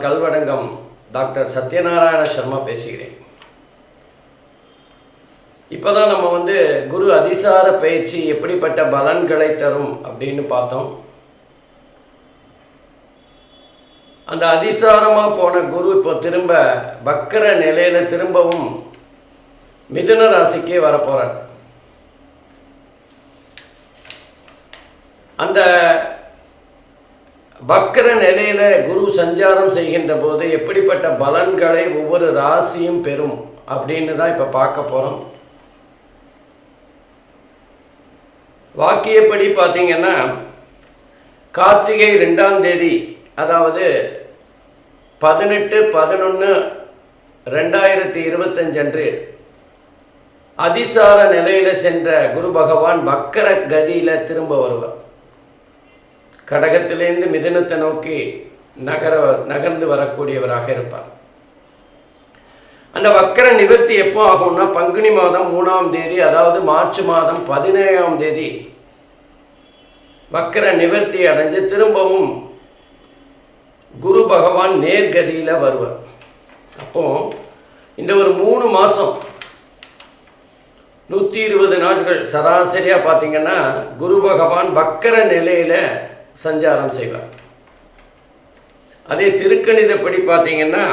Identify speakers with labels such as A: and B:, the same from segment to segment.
A: நான் கல்வடங்கம் டாக்டர் சத்யநாராயண சர்மா பேசுகிறேன். இப்போ தான் நம்ம வந்து குரு அதிசார பயிற்சி எப்படிப்பட்ட பலன்களை தரும் அப்படின்னு பார்த்தோம். அந்த அதிசாரமாக போன குரு இப்போ திரும்ப வக்கர நிலையில் திரும்பவும் மிதுன ராசிக்கே வரப்போகிறார் அந்த வக்கர நிலையில் குரு சஞ்சாரம் செய்கின்ற போது எப்படிப்பட்ட பலன்களை ஒவ்வொரு ராசியும் பெறும் அப்படின்னு தான் இப்போ பார்க்க போகிறோம் வாக்கியப்படி பார்த்தீங்கன்னா கார்த்திகை ரெண்டாம் தேதி அதாவது பதினெட்டு பதினொன்று ரெண்டாயிரத்தி இருபத்தஞ்சு அன்று அதிசார நிலையில் சென்ற குரு பகவான் வக்கர கதியில் திரும்ப வருவார். கடகத்திலேருந்து மிதனத்தை நோக்கி நகர நகர்ந்து வரக்கூடியவராக இருப்பார். அந்த வக்கர நிவர்த்தி எப்போ ஆகும்னா பங்குனி மாதம் மூணாம் தேதி அதாவது மார்ச் மாதம் பதினேழாம் தேதி வக்கர நிவர்த்தி அடைஞ்சு திரும்பவும் குரு பகவான் நேர்கதியில் வருவார். அப்போ இந்த ஒரு மூணு மாதம் நூற்றி இருபது நாட்கள் சராசரியாக பார்த்தீங்கன்னா குரு பகவான் வக்கர நிலையில் சஞ்சாரம் செய்வார். அதே திருக்கணிதப்படி பார்த்தீங்கன்னா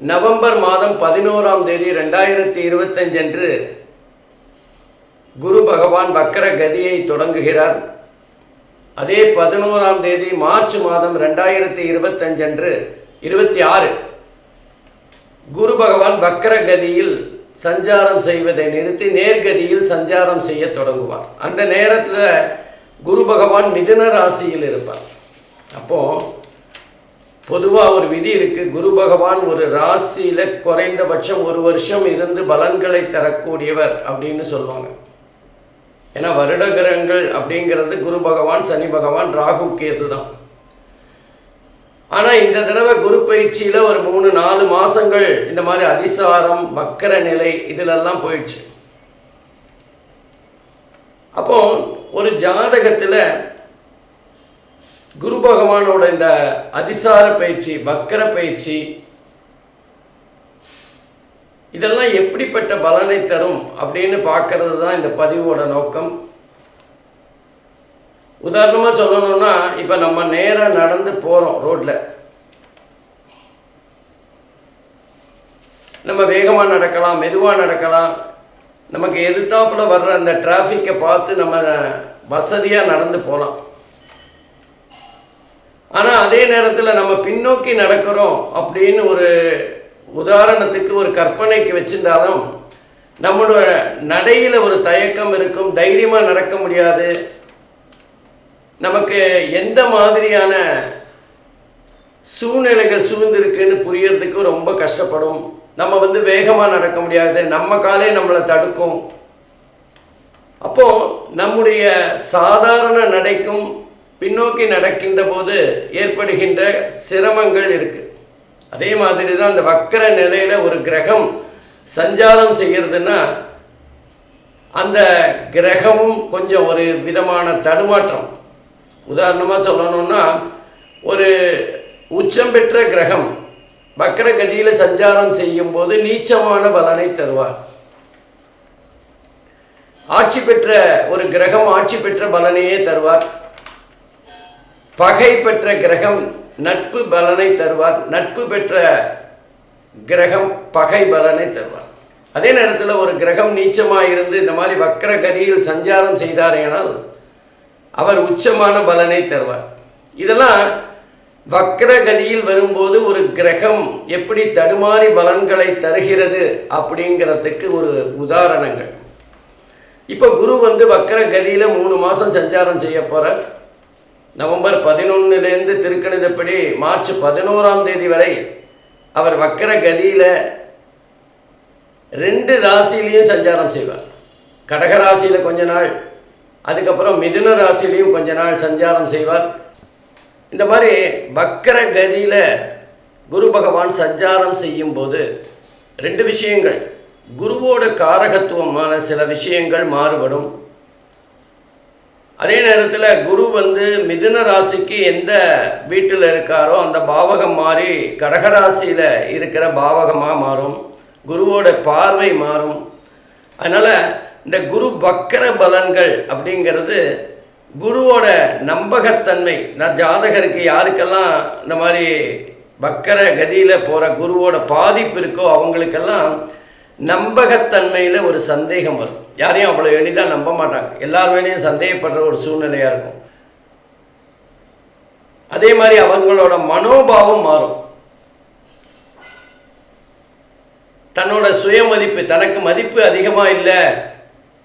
A: நவம்பர் மாதம் பதினோராம் தேதி ரெண்டாயிரத்தி இருபத்தஞ்சு அன்று குரு பகவான் வக்கர கதியை தொடங்குகிறார். அதே பதினோராம் தேதி மார்ச் மாதம் ரெண்டாயிரத்தி இருபத்தஞ்சு அன்று இருபத்தி ஆறு குரு பகவான் வக்கர கதியில் சஞ்சாரம் செய்வதை நிறுத்தி நேர்கதியில் சஞ்சாரம் செய்ய தொடங்குவார். அந்த நேரத்தில் குரு பகவான் மிதன ராசியில் இருப்பார். அப்போது பொதுவாக ஒரு விதி இருக்குது குரு பகவான் ஒரு ராசியில் குறைந்தபட்சம் ஒரு வருஷம் இருந்து பலன்களை தரக்கூடியவர் அப்படின்னு சொல்லுவாங்க. ஏன்னா வருடகிரகங்கள் அப்படிங்கிறது குரு பகவான் சனி பகவான் ராகு கேது தான். ஆனால் இந்த தடவை குரு பயிற்சியில் ஒரு மூணு நாலு மாதங்கள் இந்த மாதிரி அதிசாரம் வக்கர நிலை இதிலெல்லாம் போயிடுச்சு. அப்போ ஒரு ஜாதகத்தில் குரு பகவானோட இந்த அதிசார பயிற்சி வக்கர பயிற்சி இதெல்லாம் எப்படிப்பட்ட பலனை தரும் அப்படின்னு பார்க்கறது தான் இந்த பதிவோட நோக்கம். உதாரணமாக சொல்லணும்னா இப்போ நம்ம நேராக நடந்து போகிறோம் ரோட்டில் நம்ம வேகமாக நடக்கலாம் மெதுவாக நடக்கலாம் நமக்கு எதிர்த்தாப்பில் வர்ற அந்த டிராஃபிக்கை பார்த்து நம்ம வசதியாக நடந்து போகலாம் ஆனால் அதே நேரத்தில் நம்ம பின்னோக்கி நடக்கிறோம் அப்படின்னு ஒரு உதாரணத்துக்கு ஒரு கற்பனைக்கு வச்சிருந்தாலும் நம்மளோட நடையில் ஒரு தயக்கம் இருக்கும் தைரியமாக நடக்க முடியாது. நமக்கு எந்த மாதிரியான சூழ்நிலைகள் சூழ்ந்திருக்குன்னு புரியறதுக்கு ரொம்ப கஷ்டப்படும். நம்ம வந்து வேகமாக நடக்க முடியாது. நம்ம காலே நம்மளை தடுக்கும். அப்போது நம்முடைய சாதாரண நடைக்கும் பின்னோக்கி நடக்கின்ற போது ஏற்படுகின்ற சிரமங்கள் இருக்குது அதே மாதிரி தான் அந்த வக்கர நிலையில் ஒரு கிரகம் சஞ்சாரம் செய்கிறதுன்னா அந்த கிரகமும் கொஞ்சம் ஒரு விதமான தடுமாற்றம். உதாரணமாக சொல்லணுன்னா ஒரு உச்சம் பெற்ற கிரகம் வக்கர கதியில் சஞ்சாரம் செய்யும்போது நீச்சமான பலனை தருவார். ஆட்சி பெற்ற ஒரு கிரகம் ஆட்சி பெற்ற பலனையே தருவார். பகை பெற்ற கிரகம் நட்பு பலனை தருவார். நட்பு பெற்ற கிரகம் பகை பலனை தருவார். அதே நேரத்தில் ஒரு கிரகம் நீச்சமாக இருந்து இந்த மாதிரி வக்கர கதியில் சஞ்சாரம் செய்தாரேனால் அவர் உச்சமான பலனை தருவார். இதெல்லாம் வக்ரகதியில் வரும்போது ஒரு கிரகம் எப்படி தடுமாறி பலன்களை தருகிறது அப்படிங்கிறதுக்கு ஒரு உதாரணங்கள். இப்போ குரு வந்து வக்ரகதியில் மூணு மாதம் சஞ்சாரம் செய்ய போகிறார் நவம்பர் பதினொன்னுலேருந்து திருக்கணிதப்படி மார்ச் பதினோராம் தேதி வரை அவர் வக்ரகதியில் ரெண்டு ராசிலையும் சஞ்சாரம் செய்வார். கடக ராசியில் கொஞ்ச நாள் அதுக்கப்புறம் மிதுன ராசிலையும் கொஞ்ச நாள் சஞ்சாரம் செய்வார். இந்த மாதிரி வக்கர கதியில் குரு பகவான் சஞ்சாரம் செய்யும்போது ரெண்டு விஷயங்கள். குருவோட காரகத்துவமான சில விஷயங்கள் மாறுபடும். அதே நேரத்தில் குரு வந்து மிதுன ராசிக்கு எந்த வீட்டில் இருக்காரோ அந்த பாவகம் மாறி கடகராசியில் இருக்கிற பாவகமாக மாறும். குருவோட பார்வை மாறும். அதனால் இந்த குரு வக்கர பலன்கள் அப்படிங்கிறது குருவோட நம்பகத்தன்மை. நான் ஜாதகருக்கு யாருக்கெல்லாம் இந்த மாதிரி வக்கர கதியில் போகிற குருவோட பாதிப்பு இருக்கோ அவங்களுக்கெல்லாம் நம்பகத்தன்மையில் ஒரு சந்தேகம் வரும். யாரையும் அவ்வளோ எளிதாக நம்ப மாட்டாங்க. எல்லார் மேலேயும் சந்தேகப்படுற ஒரு சூழ்நிலையாக இருக்கும். அதே மாதிரி அவங்களோட மனோபாவம் மாறும். தன்னோட சுயமதிப்பு தனக்கு மதிப்பு அதிகமாக இல்லை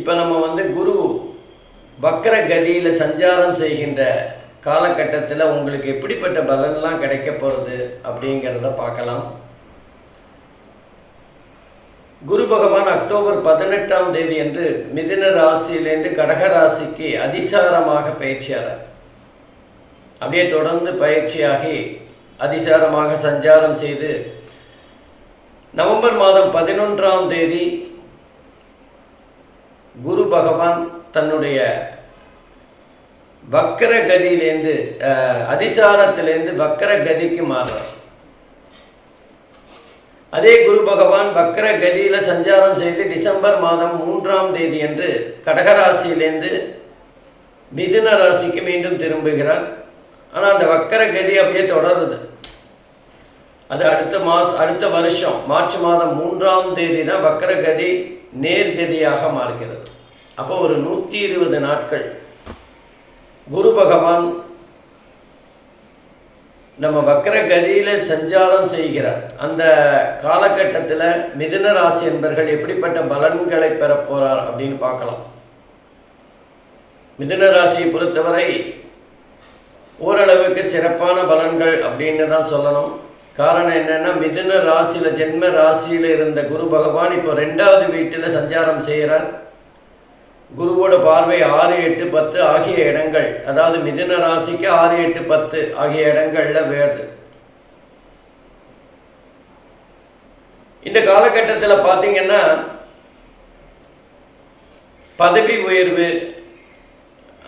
A: இப்போ நம்ம வந்து குரு வக்கர கதியில் சஞ்சாரம் செய்கின்ற காலகட்டத்தில் உங்களுக்கு எப்படிப்பட்ட பலன்லாம் கிடைக்க போகிறது அப்படிங்கிறத பார்க்கலாம். குரு பகவான் அக்டோபர் பதினெட்டாம் தேதி என்று மிதுன ராசியிலேருந்து கடக ராசிக்கு அதிசாரமாக பயிற்சியாளர். அப்படியே தொடர்ந்து பயிற்சியாகி அதிசாரமாக சஞ்சாரம் செய்து நவம்பர் மாதம் பதினொன்றாம் தேதி குரு பகவான் தன்னுடைய வக்கர கதியிலேருந்து அதிசாரத்திலேருந்து வக்கர கதிக்கு மாறுறார். அதே குரு பகவான் வக்கர கதியில் சஞ்சாரம் செய்து டிசம்பர் மாதம் மூன்றாம் தேதி என்று கடகராசியிலேருந்து மிதுன ராசிக்கு மீண்டும் திரும்புகிறார். ஆனால் அந்த வக்கர கதி அப்படியே தொடருது. அது அடுத்த மாஸ் அடுத்த வருஷம் மார்ச் மாதம் மூன்றாம் தேதி தான் வக்கர கதி நேர்கதியாக மாறுகிறது. அப்போ ஒரு நூற்றி இருபது நாட்கள் குரு பகவான் நம்ம வக்கர கதியில் சஞ்சாரம் செய்கிறார். அந்த காலகட்டத்தில் மிதுன ராசி என்பர்கள் எப்படிப்பட்ட பலன்களை பெறப்போகிறார் அப்படின்னு பார்க்கலாம். மிதுன ராசியை பொறுத்தவரை ஓரளவுக்கு சிறப்பான பலன்கள் அப்படின்னு தான் சொல்லணும். காரணம் என்னென்னா மிதுன ராசியில் ஜென்ம ராசியில் இருந்த குரு பகவான் இப்போ ரெண்டாவது வீட்டில் சஞ்சாரம் செய்கிறார். குருவோட பார்வை ஆறு எட்டு பத்து ஆகிய இடங்கள். அதாவது மிதுன ராசிக்கு ஆறு எட்டு பத்து ஆகிய இடங்களில் வேறு. இந்த காலகட்டத்தில் பார்த்தீங்கன்னா பதவி உயர்வு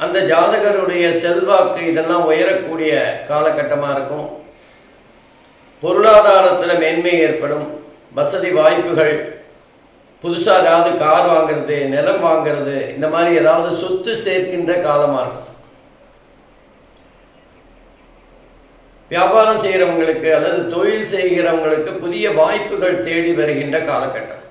A: அந்த ஜாதகருடைய செல்வாக்கு இதெல்லாம் உயரக்கூடிய காலகட்டமாக இருக்கும். பொருளாதாரத்தில் மேன்மை ஏற்படும். வசதி வாய்ப்புகள் புதுசாக ஏதாவது கார் வாங்குறது நிலம் வாங்குறது இந்த மாதிரி ஏதாவது சொத்து சேர்க்கின்ற காலமாக இருக்கும். வியாபாரம் செய்கிறவங்களுக்கு அல்லது தொழில் செய்கிறவங்களுக்கு புதிய வாய்ப்புகள் தேடி வருகின்ற காலகட்டம்.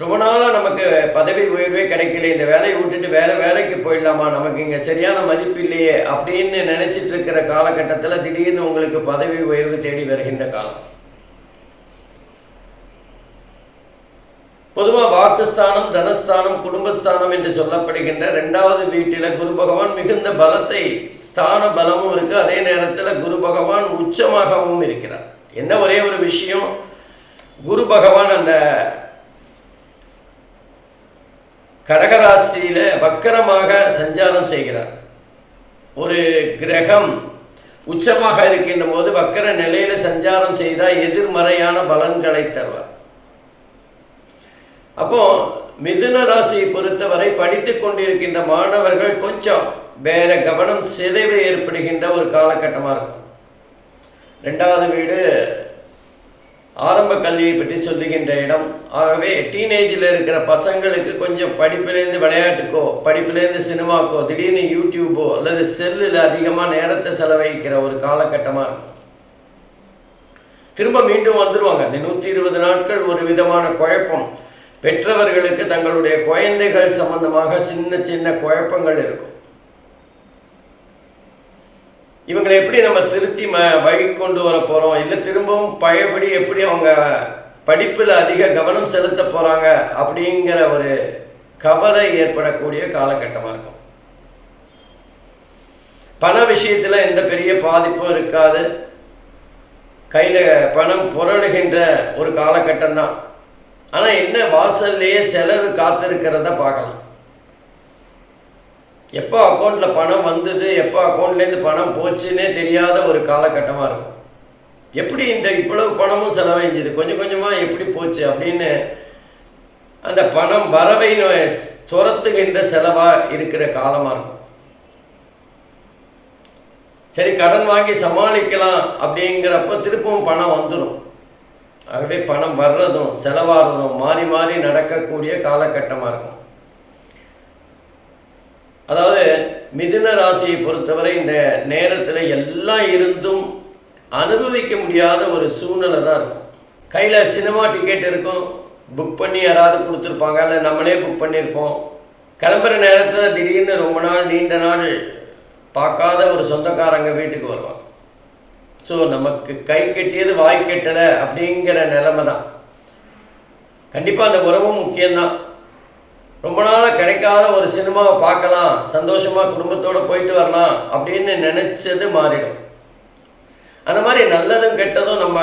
A: ரொம்ப நாளாக நமக்கு பதவி உயர்வே கிடைக்கல. இந்த வேலையை விட்டுட்டு வேறு வேலைக்கு போயிடலாமா? நமக்கு இங்கே சரியான மதிப்பு இல்லையே அப்படின்னு நினச்சிட்டு இருக்கிற காலகட்டத்தில் திடீர்னு உங்களுக்கு பதவி உயர்வு தேடி வருகின்ற காலம். பொதுவாக வாக்குஸ்தானம் தனஸ்தானம் குடும்பஸ்தானம் என்று சொல்லப்படுகின்ற ரெண்டாவது வீட்டில் குரு பகவான் மிகுந்த பலத்தை ஸ்தான பலமும் இருக்குது அதே நேரத்தில் குரு பகவான் உச்சமாகவும் இருக்கிறார். என்ன ஒரே ஒரு விஷயம்? குரு பகவான் அந்த கடகராசியில் வக்கரமாக சஞ்சாரம் செய்கிறார். ஒரு கிரகம் உச்சமாக இருக்கின்ற போது வக்கர நிலையில் சஞ்சாரம் செய்தால் எதிர்மறையான பலன்களை தருவார். அப்போ மிதுன ராசியை பொறுத்தவரை படித்து கொண்டிருக்கின்ற மாணவர்கள் கொஞ்சம் வேற கவனம் சிதைவு ஏற்படுகின்ற ஒரு காலகட்டமாக இருக்கும். ரெண்டாவது வீடு ஆரம்ப கல்வியை பற்றி சொல்லுகின்ற இடம். ஆகவே டீனேஜில் இருக்கிற பசங்களுக்கு கொஞ்சம் படிப்புலேருந்து விளையாட்டுக்கோ படிப்புலேருந்து சினிமாக்கோ திடீர்னு யூடியூப்போ அல்லது செல்லில் அதிகமாக நேரத்தை செலவழிக்கிற ஒரு காலகட்டமாக இருக்கும். திரும்ப மீண்டும் வந்துடுவாங்க அந்த நூற்றி இருபது நாட்கள் ஒரு விதமான குழப்பம். பெற்றவர்களுக்கு தங்களுடைய குழந்தைகள் சம்பந்தமாக சின்ன சின்ன குழப்பங்கள் இருக்கும். இவங்களை எப்படி நம்ம திருத்தி ம வழி கொண்டு வர போகிறோம் இல்லை திரும்பவும் பழையபடி எப்படி அவங்க படிப்பில் அதிக கவனம் செலுத்த போகிறாங்க அப்படிங்கிற ஒரு கவலை ஏற்படக்கூடிய காலகட்டமாக இருக்கும். பண விஷயத்தில் எந்த பெரிய பாதிப்பும் இருக்காது. கையில் பணம் புரளுகின்ற ஒரு காலகட்டம் தான். ஆனால் என்ன வாசல்லையே செலவு காத்திருக்கிறத பார்க்கலாம். எப்போ அக்கௌண்ட்டில் பணம் வந்தது எப்போ அக்கௌண்ட்லேருந்து பணம் போச்சுன்னே தெரியாத ஒரு காலகட்டமாக இருக்கும். எப்படி இந்த இவ்வளவு பணமும் செலவழிஞ்சுது? கொஞ்சம் கொஞ்சமாக எப்படி போச்சு அப்படின்னு அந்த பணம் வரவை துரத்துகின்ற செலவாக இருக்கிற காலமாக இருக்கும். சரி கடன் வாங்கி சமாளிக்கலாம் அப்படிங்கிறப்ப திருப்பவும் பணம் வந்துடும் ஆகவே பணம் வர்றதும் செலவாகிறதும் மாறி மாறி நடக்கக்கூடிய காலகட்டமாக இருக்கும். அதாவது மிதுன ராசியை பொறுத்தவரை இந்த நேரத்தில் எல்லாம் இருந்தும் அனுபவிக்க முடியாத ஒரு சூழ்நிலை தான் இருக்கும். கையில் சினிமா டிக்கெட் இருக்கும். புக் பண்ணி யாராவது கொடுத்துருப்பாங்க. இல்லை நம்மளே புக் பண்ணியிருப்போம். கிளம்புற நேரத்தில் திடீர்னு ரொம்ப நாள் நீண்ட நாள் பார்க்காத ஒரு சொந்தக்காரங்க வீட்டுக்கு வருவாங்க. ஸோ நமக்கு கை கட்டியது வாய் கட்டலை அப்படிங்கிற நிலமை தான். கண்டிப்பாக அந்த உறவும் முக்கியம்தான். ரொம்ப நாளாக கிடைக்காத ஒரு சினிமாவை பார்க்கலாம் சந்தோஷமாக குடும்பத்தோடு போயிட்டு வரலாம் அப்படின்னு நினச்சது மாறிடும். அந்த மாதிரி நல்லதும் கெட்டதும் நம்ம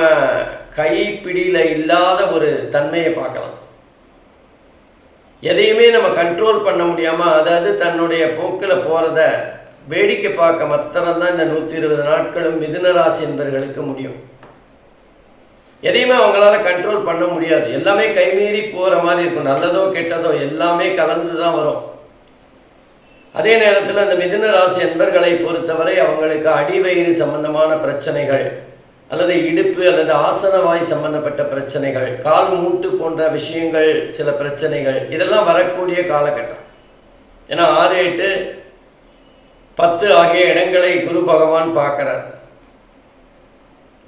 A: கைப்பிடியில் இல்லாத ஒரு தன்மையை பார்க்கலாம். எதையுமே நம்ம கண்ட்ரோல் பண்ண முடியாமல் அதாவது தன்னுடைய போக்கில் போகிறத வேடிக்கை பார்க்க மாத்திரம்தான் இந்த நூற்றி இருபது நாட்களும் மிதுன ராசி என்பர்களுக்கு முடியும். எதையுமே அவங்களால கண்ட்ரோல் பண்ண முடியாது. எல்லாமே கைமீறி போகிற மாதிரி இருக்கும். நல்லதோ கெட்டதோ எல்லாமே கலந்து தான் வரும். அதே நேரத்தில் அந்த மிதுன ராசி அன்பர்களை பொறுத்தவரை அவங்களுக்கு அடிவயிறு சம்பந்தமான பிரச்சனைகள் அல்லது இடுப்பு அல்லது ஆசனவாய் சம்பந்தப்பட்ட பிரச்சனைகள் கால் மூட்டு போன்ற விஷயங்கள் சில பிரச்சனைகள் இதெல்லாம் வரக்கூடிய காலகட்டம். ஏன்னா ஆறு எட்டு பத்து ஆகிய இடங்களை குரு பகவான் பார்க்குறார்.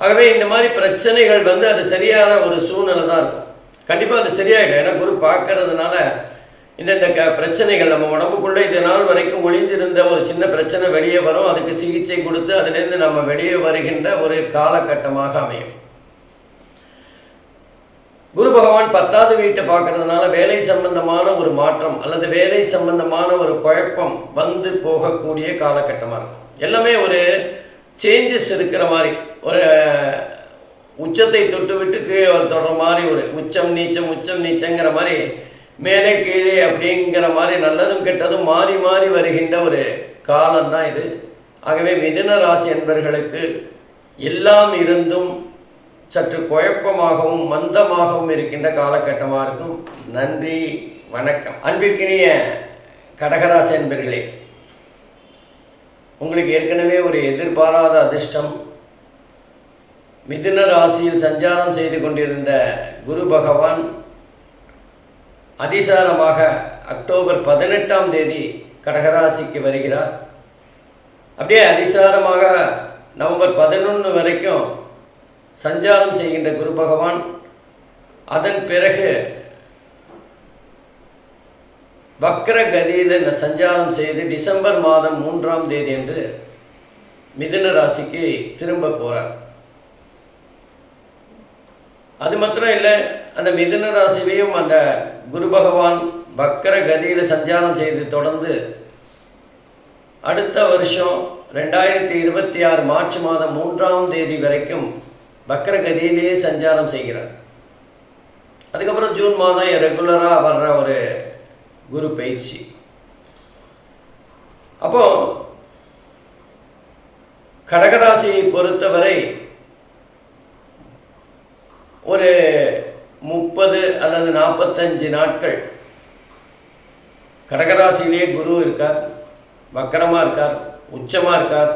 A: ஆகவே இந்த மாதிரி பிரச்சனைகள் வந்து அது சரியான ஒரு சூழ்நிலை தான் இருக்கும். கண்டிப்பாக அது சரியாயிடும். ஏன்னா குரு பார்க்கறதுனால இந்த இந்த க பிரச்சனைகள் நம்ம உடம்புக்குள்ளே இது நாள் வரைக்கும் ஒளிந்திருந்த ஒரு சின்ன பிரச்சனை வெளியே வரும். அதுக்கு சிகிச்சை கொடுத்து அதுலேருந்து நம்ம வெளியே வருகின்ற ஒரு காலகட்டமாக அமையும். குரு பகவான் பத்தாவது வீட்டை பார்க்கறதுனால வேலை சம்பந்தமான ஒரு மாற்றம் அல்லது வேலை சம்பந்தமான ஒரு குழப்பம் வந்து போகக்கூடிய காலகட்டமாக இருக்கும். எல்லாமே ஒரு சேஞ்சஸ் இருக்கிற மாதிரி. ஒரு உச்சத்தை தொட்டு விட்டு கீழே தொடர மாதிரி ஒரு உச்சம் நீச்சம் உச்சம் நீச்சங்கிற மாதிரி மேலே கீழே அப்படிங்கிற மாதிரி நல்லதும் கெட்டதும் மாறி மாறி வருகின்ற ஒரு காலம்தான் இது. ஆகவே மிதுன ராசி என்பர்களுக்கு எல்லாம் இருந்தும் சற்று குழப்பமாகவும் மந்தமாகவும் இருக்கின்ற காலகட்டமாக இருக்கும். நன்றி வணக்கம். அன்பிற்கினிய கடகராசி என்பர்களே உங்களுக்கு ஏற்கனவே ஒரு எதிர்பாராத அதிர்ஷ்டம் மிதுன ராசியில் சஞ்சாரம் செய்து கொண்டிருந்த குரு பகவான் அதிசாரமாக அக்டோபர் பதினெட்டாம் தேதி கடகராசிக்கு வருகிறார். அப்படியே அதிசாரமாக நவம்பர் பதினொன்று வரைக்கும் சஞ்சாரம் செய்கின்ற குரு பகவான் அதன் பிறகு வக்ர கதியில் இந்த சஞ்சாரம் செய்து டிசம்பர் மாதம் மூன்றாம் தேதி என்று மிதுன ராசிக்கு திரும்ப போகிறார் அது மாத்திரம் இல்லை அந்த மிதுன ராசிலையும் அந்த குரு பகவான் வக்கர கதியில் சஞ்சாரம் செய்து தொடர்ந்து அடுத்த வருஷம் ரெண்டாயிரத்தி இருபத்தி ஆறு மார்ச் மாதம் மூன்றாம் தேதி வரைக்கும் வக்கர கதியிலேயே சஞ்சாரம் செய்கிறார். அதுக்கப்புறம் ஜூன் மாதம் ரெகுலராக வர்ற ஒரு குரு பயிற்சி. அப்போ கடகராசியை பொறுத்தவரை ஒரு முப்பது அல்லது நாற்பத்தஞ்சு நாட்கள். கடகராசியிலேயே குரு இருக்கார் வக்கரமாக இருக்கார் உச்சமாக இருக்கார்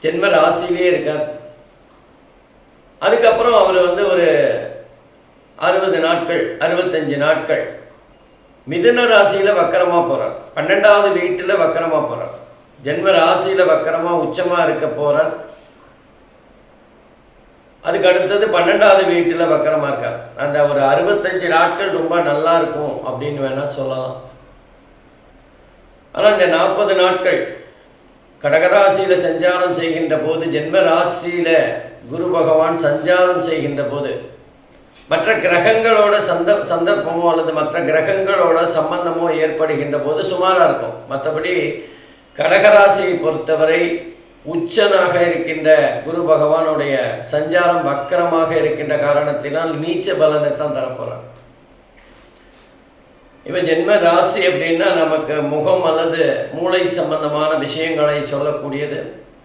A: ஜென்ம ராசியிலே இருக்கார். அதுக்கப்புறம் அவர் வந்து ஒரு அறுபது நாட்கள் அறுபத்தஞ்சு நாட்கள். மிதுன ராசியில் வக்கரமாக போகிறார் பன்னெண்டாவது வீட்டில் வக்கரமாக போகிறார் ஜென்ம ராசியில் வக்கரமாக உச்சமாக இருக்க போகிறார் அதுக்கு அடுத்தது பன்னெண்டாவது வீட்டில் வக்கரமாக இருக்கார். அந்த ஒரு அறுபத்தஞ்சு நாட்கள் ரொம்ப நல்லா இருக்கும் அப்படின்னு வேணால் சொல்லலாம். ஆனால் இந்த நாற்பது நாட்கள் கடகராசியில் சஞ்சாரம் செய்கின்ற போது ஜென்ம ராசியில் குரு பகவான் சஞ்சாரம் செய்கின்ற போது மற்ற கிரகங்களோட சந்த சந்தர்ப்பமோ அல்லது மற்ற கிரகங்களோட சம்பந்தமோ ஏற்படுகின்ற போது சுமாராக இருக்கும். மற்றபடி கடகராசியை பொறுத்தவரை உச்சனாக இருக்கின்ற குரு பகவானுடைய சஞ்சாரம் வக்கரமாக இருக்கின்ற காரணத்தினால் நீச்ச பலனை தான் தரப்போகிறார் இப்போ ஜென்ம ராசி அப்படின்னா நமக்கு முகம் அல்லது மூளை சம்பந்தமான விஷயங்களை சொல்லக்கூடியது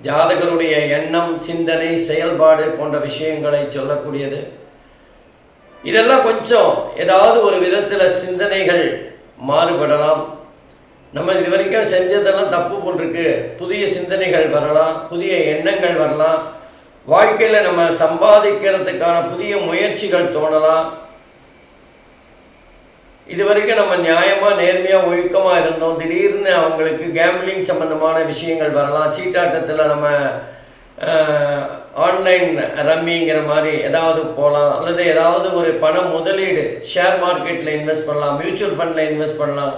A: ஜாதகருடைய எண்ணம் சிந்தனை செயல்பாடு போன்ற விஷயங்களை சொல்லக்கூடியது. இதெல்லாம் கொஞ்சம் ஏதாவது ஒரு விதத்தில் சிந்தனைகள் மாறுபடலாம். நம்ம இது வரைக்கும் செஞ்சதெல்லாம் தப்பு போன்றிருக்கு. புதிய சிந்தனைகள் வரலாம் புதிய எண்ணங்கள் வரலாம். வாழ்க்கையில் நம்ம சம்பாதிக்கிறதுக்கான புதிய முயற்சிகள் தோணலாம். இது வரைக்கும் நம்ம நியாயமாக நேர்மையாக ஒழுக்கமாக இருந்தோம். திடீர்னு அவங்களுக்கு கேம்பிளிங் சம்மந்தமான விஷயங்கள் வரலாம். சீட்டாட்டத்தில் நம்ம ஆன்லைன் ரம்மிங்கிற மாதிரி ஏதாவது போகலாம் அல்லது ஏதாவது ஒரு பண முதலீடு ஷேர் மார்க்கெட்டில் இன்வெஸ்ட் பண்ணலாம் மியூச்சுவல் ஃபண்டில் இன்வெஸ்ட் பண்ணலாம்.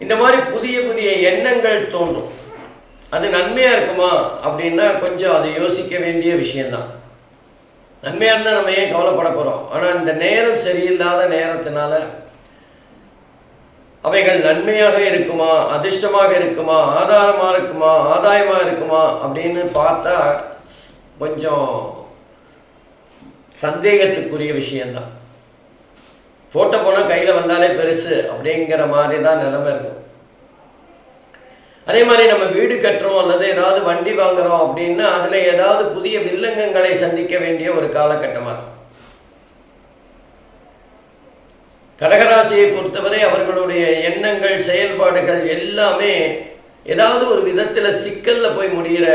A: இந்த மாதிரி புதிய புதிய எண்ணங்கள் தோன்றும். அது நன்மையாக இருக்குமா அப்படின்னா கொஞ்சம் அதை யோசிக்க வேண்டிய விஷயந்தான் நன்மையாக இருந்தால் நம்ம ஏன் கவலைப்பட போகிறோம் ஆனால் இந்த நேரம் சரியில்லாத நேரத்தினால அவைகள் நன்மையாக இருக்குமா அதிர்ஷ்டமாக இருக்குமா ஆதாரமாக இருக்குமா ஆதாயமாக இருக்குமா அப்படின்னு பார்த்தா கொஞ்சம் சந்தேகத்துக்குரிய விஷயந்தான் போட்ட போனால் கையில் வந்தாலே பெருசு அப்படிங்கிற மாதிரி தான் நிலைமை இருக்கும். அதே மாதிரி நம்ம வீடு கட்டுறோம் அல்லது ஏதாவது வண்டி வாங்குகிறோம் அப்படின்னா அதில் ஏதாவது புதிய வில்லங்கங்களை சந்திக்க வேண்டிய ஒரு காலகட்டமாக இருக்கும். கடகராசியை பொறுத்தவரை அவர்களுடைய எண்ணங்கள் செயல்பாடுகள் எல்லாமே ஏதாவது ஒரு விதத்தில் சிக்கலில் போய் முடிகிற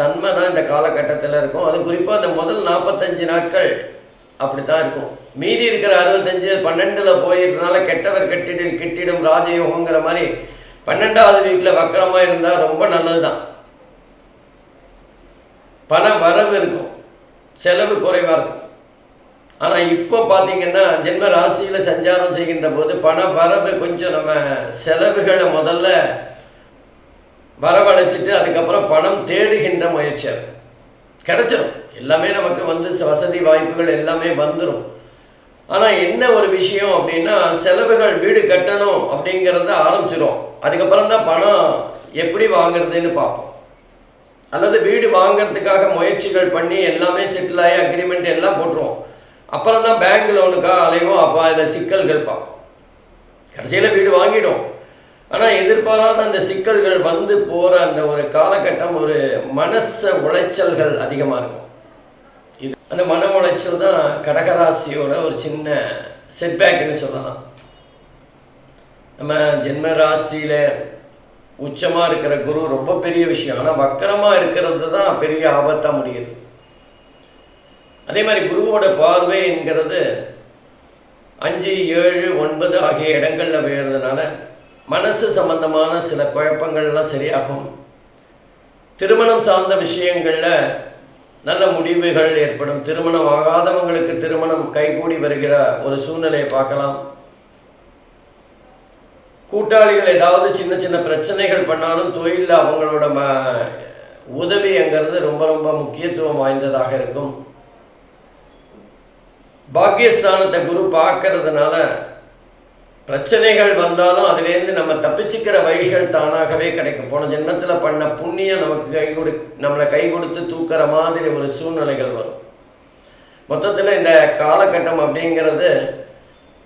A: தன்மை தான் இந்த காலகட்டத்தில் இருக்கும். அது குறிப்பாக அந்த முதல் நாற்பத்தஞ்சு நாட்கள் அப்படி தான் இருக்கும். மீதி இருக்கிற அறுபத்தஞ்சு பன்னெண்டில் போயிடுறதுனால கெட்டவர் கெட்டிடில் கிட்டிடும் ராஜயோகங்கிற மாதிரி பன்னெண்டாவது வீட்டில் வக்கரமாக இருந்தால் ரொம்ப நல்லது தான் பண வரவு இருக்கும். செலவு குறைவாக இருக்கும். ஆனால் இப்போ பார்த்தீங்கன்னா ஜென்ம ராசியில் சஞ்சாரம் செய்கின்ற போது பண வரவு கொஞ்சம் நம்ம செலவுகளை முதல்ல வரவழைச்சிட்டு அதுக்கப்புறம் பணம் தேடுகின்ற முயற்சியாக கிடைச்சிடும் எல்லாமே நமக்கு வந்து வசதி வாய்ப்புகள் எல்லாமே வந்துடும் ஆனால் என்ன ஒரு விஷயம் அப்படின்னா செலவுகள் வீடு கட்டணும் அப்படிங்கிறத ஆரம்பிச்சிடும் அதுக்கப்புறம் தான் பணம் எப்படி வாங்குறதுன்னு பார்ப்போம். அல்லது வீடு வாங்கிறதுக்காக முயற்சிகள் பண்ணி எல்லாமே செட்டில் ஆகி அக்ரிமெண்ட் எல்லாம் போட்டுருவோம். அப்புறம் தான் பேங்க் லோனுக்காக அலைவோம் அப்போ அதில் சிக்கல்கள் பார்ப்போம். கடைசியில் வீடு வாங்கிடும். ஆனால் எதிர்பாராத அந்த சிக்கல்கள் வந்து போகிற அந்த ஒரு காலகட்டம் ஒரு மனச உளைச்சல்கள் அதிகமாக இருக்கும். அந்த மன உளைச்சல் தான் கடகராசியோட ஒரு சின்ன செட்பேக்குன்னு சொல்லலாம். நம்ம ஜென்ம ராசியில் உச்சமாக இருக்கிற குரு ரொம்ப பெரிய விஷயம். ஆனால் வக்கரமாக இருக்கிறது தான் பெரிய ஆபத்தாக முடியுது. அதே மாதிரி குருவோட பார்வை என்கிறது அஞ்சு ஏழு ஒன்பது ஆகிய இடங்களில் பெயர்றதுனால மனசு சம்பந்தமான சில குழப்பங்கள்லாம் சரியாகும். திருமணம் சார்ந்த விஷயங்களில் நல்ல முடிவுகள் ஏற்படும். திருமணம் ஆகாதவங்களுக்கு திருமணம் கைகூடி வருகிற ஒரு சூழ்நிலையை பார்க்கலாம். கூட்டாளிகள் ஏதாவது சின்ன சின்ன பிரச்சனைகள் பண்ணாலும் தொழிலில் அவங்களோட ம உதவிங்கிறது ரொம்ப ரொம்ப முக்கியத்துவம் வாய்ந்ததாக இருக்கும். பாக்கியஸ்தானத்தை குரு பார்க்கறதுனால பிரச்சனைகள் வந்தாலும் அதுலேருந்து நம்ம தப்பிச்சுக்கிற வழிகள் தானாகவே கிடைக்கும். போன ஜென்மத்தில் பண்ண புண்ணியம் நமக்கு கை கொடு நம்மளை கை கொடுத்து தூக்குற மாதிரி ஒரு சூழ்நிலைகள் வரும். மொத்தத்தில் இந்த காலகட்டம் அப்படிங்கிறது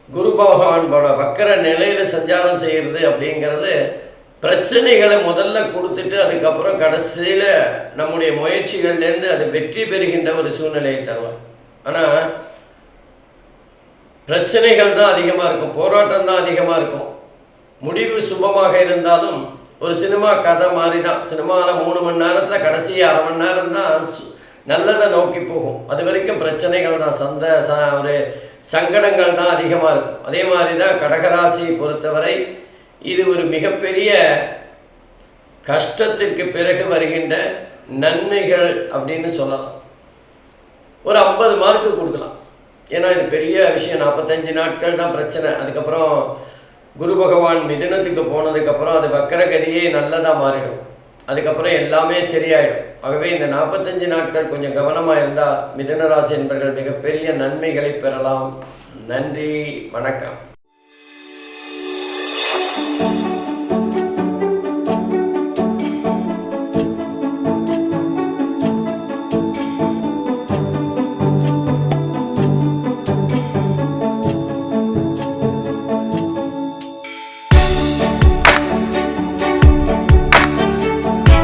A: குரு பகவானோட வக்கர நிலையில் சஞ்சாரம் செய்கிறது அப்படிங்கிறது பிரச்சனைகளை முதல்ல கொடுத்துட்டு அதுக்கப்புறம் கடைசியில் நம்முடைய முயற்சிகள்லேருந்து அது வெற்றி பெறுகின்ற ஒரு சூழ்நிலையை தருவார். ஆனால் பிரச்சனைகள் தான் அதிகமாக இருக்கும் போராட்டம் தான் அதிகமாக இருக்கும். முடிவு சுபமாக இருந்தாலும் ஒரு சினிமா கதை மாதிரி தான் சினிமாவில் மூணு மணி நேரத்தில் கடைசி அரை மணி நேரம் தான் நல்லதை நோக்கி போகும். அது வரைக்கும் பிரச்சனைகள் தான் சந்த ச ஒரு சங்கடங்கள் தான் அதிகமாக இருக்கும். அதே மாதிரி தான் கடகராசியை பொறுத்தவரை இது ஒரு மிகப்பெரிய கஷ்டத்திற்கு பிறகு வருகின்ற நன்மைகள் அப்படின்னு சொல்லலாம். ஒரு ஐம்பது மார்க்கு கொடுக்கலாம். ஏன்னா இது பெரிய விஷயம். நாற்பத்தஞ்சு நாட்கள் தான் பிரச்சனை. அதுக்கப்புறம் குரு பகவான் மிதுனத்துக்கு போனதுக்கப்புறம் அது வக்கரகதியே நல்லதாக மாறிடும். அதுக்கப்புறம் எல்லாமே சரியாயிடும். ஆகவே இந்த நாற்பத்தஞ்சு நாட்கள் கொஞ்சம் கவனமாக இருந்தால் மிதுனராசி என்பர்கள் மிகப்பெரிய நன்மைகளை பெறலாம். நன்றி. வணக்கம்.